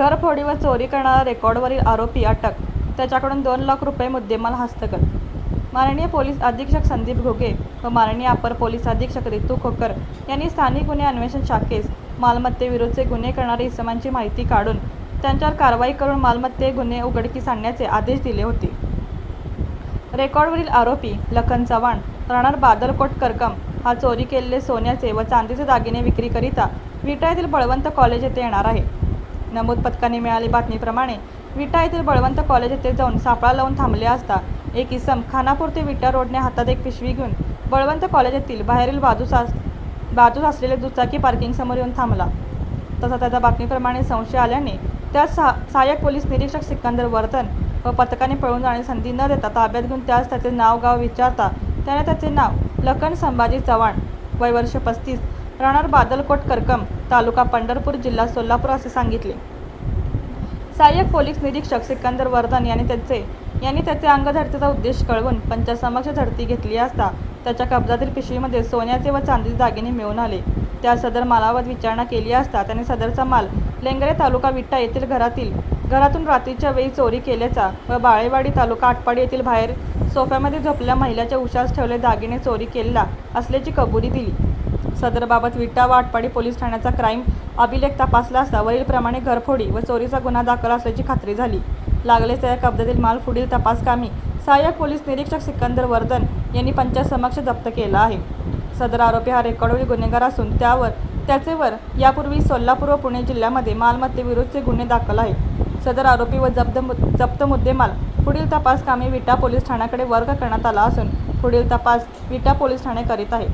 घरफोडी व चोरी करणारा रेकॉर्डवरील आरोपी अटक त्याच्याकडून दोन लाख रुपये मुद्देमाल हस्तगत. माननीय पोलीस अधीक्षक संदीप घोगे व माननीय अपर पोलीस अधीक्षक रितू खोकर यांनी स्थानिक गुन्हे अन्वेषण शाखेस मालमत्तेविरुद्धचे गुन्हे करणाऱ्या इसमांची माहिती काढून त्यांच्यावर कारवाई करून मालमत्ते गुन्हे उघडकीस आणण्याचे आदेश दिले होते. रेकॉर्डवरील आरोपी लखन चव्हाण राहणार बादलकोट करकम हा चोरी केलेले सोन्याचे व चांदीचे दागिने विक्रीकरिता विटा येथील बळवंत कॉलेज येथे येणार आहे. नमूद पथकाने मिळाली बातमीप्रमाणे. विटा येथील बळवंत कॉलेज येथे जाऊन सापळा लावून थांबले असता एक इसम खानापूर ते विटा रोडने हातात एक पिशवी घेऊन बळवंत कॉलेज येथील बाहेरील बाजूस बाजूस असलेले दुचाकी पार्किंगसमोर येऊन थांबला. तसा त्याचा बातमीप्रमाणे संशय आल्याने त्या सहा सहाय्यक पोलीस निरीक्षक सिकंदर वर्धन व पथकाने पळून जाण्याची संधी न देता ताब्यात घेऊन त्यास त्याचे नाव गाव विचारता त्याने त्याचे नाव लखन संभाजी चव्हाण वय वर्ष पस्तीस राहणार बादलकोट करकम तालुका पंढरपूर जिल्हा सोलापूर असे सांगितले. सहाय्यक पोलीस निरीक्षक सिकंदर वर्धन यांनी त्याचे यांनी त्याचे अंग उद्देश कळवून पंचासमक्ष झडती घेतली असता त्याच्या कब्जातील पिशवीमध्ये सोन्याचे व चांदीचे दागिने मिळून आले. त्या सदर मालावर विचारणा केली असता त्याने सदरचा माल लेंगरे तालुका विट्टा येथील घरातील घरातून रात्रीच्या वेळी चोरी केल्याचा व बाळेवाडी तालुका आटपाडी येथील बाहेर सोफ्यामध्ये झोपल्या महिलाच्या उशास ठेवले दागिने चोरी केलेला असल्याची कबुली दिली. सदरबाबत विटा व आटपाडी पोलीस ठाण्याचा क्राईम अभिलेख तपासला असता वरीलप्रमाणे घरफोडी व चोरीचा गुन्हा दाखल असल्याची खात्री झाली. लागलेच त्या कब्जातील माल पुढील तपासकामी सहाय्यक पोलीस निरीक्षक सिकंदर वर्धन यांनी पंचासमक्ष जप्त केला आहे. सदर आरोपी हा रेकॉर्डवरील गुन्हेगार असून त्यावर त्याचेवर यापूर्वी सोलापूर व पुणे जिल्ह्यामध्ये मालमत्तेविरुद्धचे गुन्हे दाखल आहेत. सदर आरोपी व जप्त जप्त मुद्देमाल पुढील तपास कामी विटा पोलीस ठाण्याकडे वर्ग करण्यात आला असून पुढील तपास विटा पोलीस ठाणे करीत आहेत.